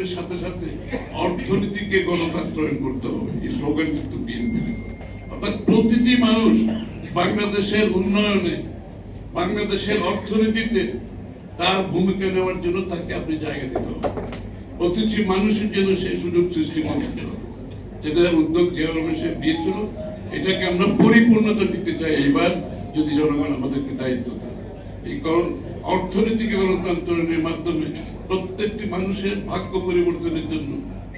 গণতন্ত্রের সাথে সাথে অর্থনীতিকে গণতন্ত্রায়ন করতে হবে। এই স্লোগান কিন্তু বিএনপি অর্থাৎ প্রতিটি মানুষ বাংলাদেশের উন্নয়নে, বাংলাদেশের অর্থনীতিতে তার ভূমিকা নেওয়ার জন্য তাকে আপনি জায়গা দিতে হবে। প্রতিটি মানুষের জন্য সেই সুযোগ সৃষ্টি করতে হবে। যেটা উদ্যোগ যেভাবে সে দিয়েছিল, এটাকে আমরা পরিপূর্ণতা দিতে চাই। এবার যদি জনগণ আমাদেরকে দায়িত্ব দেয়। এই গণ- অর্থনীতিকে গণতন্ত্রের মাধ্যমে প্রত্যেকটি মানুষের ভাগ্য পরিবর্তনের জন্য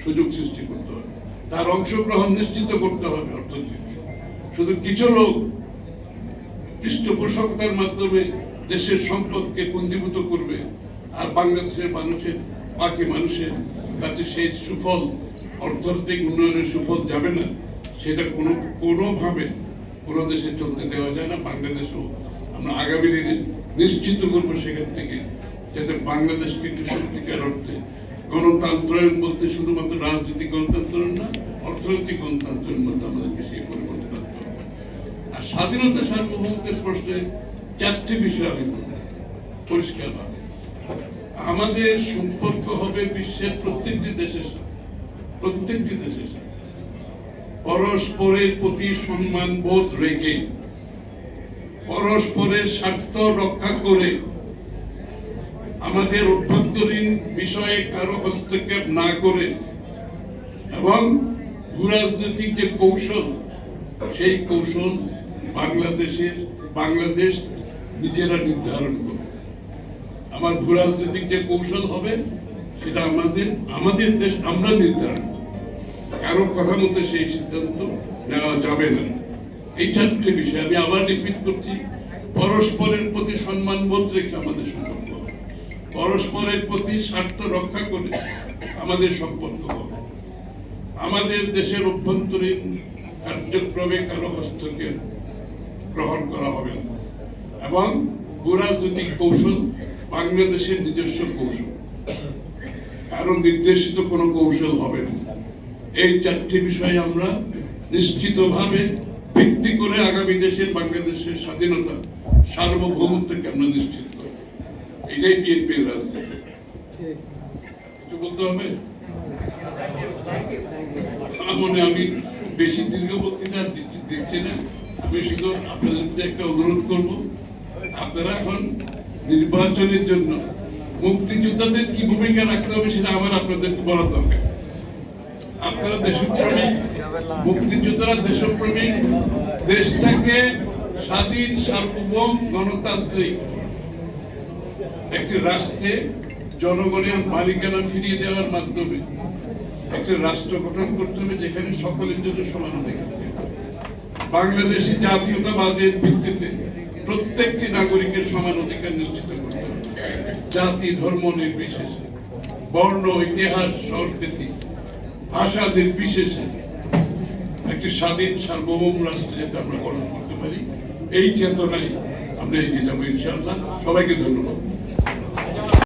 সুযোগ সৃষ্টি করতে হবে। তার অংশগ্রহণ নিশ্চিত করতে হবে অর্থনীতি শুধু কিছু লোক পৃষ্ঠপোষকতার মাধ্যমে দেশের সম্পদকে পুঞ্জীভূত করবে, আর বাংলাদেশের মানুষের, বাকি মানুষের কাছে সেই সুফল, অর্থনৈতিক উন্নয়নের সুফল যাবে না। সেটা কোনো, কোনোভাবে কোনো দেশে চলতে দেওয়া যায় না, বাংলাদেশও আমরা আগামী দিনে নিশ্চিত করব সেখান থেকে যাতে বাংলাদেশ কিন্তু সত্যিকার অর্থে গণতন্ত্রায়ন বলতে শুধুমাত্র রাজনৈতিক গণতন্ত্রায়ন না, অর্থনৈতিক গণতন্ত্রের মধ্যে আমাদেরকে সেই পরিবর্তন আনতে হবে। আর স্বাধীনতা সার্বভৌমত্বের প্রশ্নে চারটি বিষয় আমি বলব। পরিষ্কারভাবে আমাদের সম্পর্ক হবে বিশ্বের প্রত্যেকটি দেশের সাথে, প্রত্যেকটি দেশের সাথে। পরস্পরের প্রতি সম্মান বোধ রেখে পরস্পরের স্বার্থ রক্ষা করে আমাদের অভ্যন্তরীণ বিষয়ে কারও হস্তক্ষেপ না করে এবং ভূরাজনৈতিক যে কৌশল, সেই কৌশল বাংলাদেশের, বাংলাদেশ নিজেরা নির্ধারণ করবে আমার ভূরাজনৈতিক যে কৌশল হবে, সেটা আমাদের আমাদের দেশ আমরা নির্ধারণ। কারও কথা মতো সেই সিদ্ধান্ত নেওয়া যাবে না এই চারটি বিষয়। আমি আবার রিপিট করছি। পরস্পরের প্রতি সম্মান বোধ রেখে আমাদের সম্পর্ক। পরস্পরের প্রতি স্বার্থ রক্ষা করে আমাদের সম্পর্ক হবে। আমাদের দেশের অভ্যন্তরীণ কার্যক্রমে কারও হস্তক্ষেপ গ্রহণ করা হবে না। এবং ভূরাজনৈতিক কৌশল বাংলাদেশের নিজস্ব কৌশল। কারও নির্দেশিত কোনো কৌশল হবে না। এই চারটি বিষয়ে আমরা নিশ্চিতভাবে ভিত্তি করে আগামী দেশের বাংলাদেশের স্বাধীনতা সার্বভৌমত্বকে আমরা নিশ্চিত করব। এটাই বিএনপির রাজনীতি। কিছু বলতে হবে? মনে আমি বেশি দীর্ঘ বক্তৃতা দিচ্ছি দিচ্ছি না। আমি শুধু আপনাদের প্রতি একটা অনুরোধ করব, আপনারা এখন নির্বাচনের জন্য মুক্তিযোদ্ধাদের কি ভূমিকা রাখতে হবে সেটা আমার আপনাদেরকে বলা দরকার। আপনারা দেশপ্রেমিক, মুক্তিযোদ্ধারা দেশটাকে স্বাধীন, সার্বভৌম গণতান্ত্রিক একটি রাষ্ট্রে জনগণের মালিকানা ফিরিয়ে দেওয়ার মাধ্যমে একটি রাষ্ট্র গঠন করতে হবে যেখানে সকলের জন্য সমান বাংলাদেশি জাতীয়তাবাদের ভিত্তিতে প্রত্যেকটি নাগরিকের সমান অধিকার নিশ্চিত করতে হবে। জাতি, ধর্ম নির্বিশেষে। বর্ণ, ইতিহাস, সংস্কৃতি ভাষা নির্বিশেষে একটি স্বাধীন সার্বভৌম রাষ্ট্র যাতে আমরা গঠন করতে পারি, এই চেতনায় আমরা এগিয়ে যাব ইনশাআল্লাহ। সবাইকে ধন্যবাদ।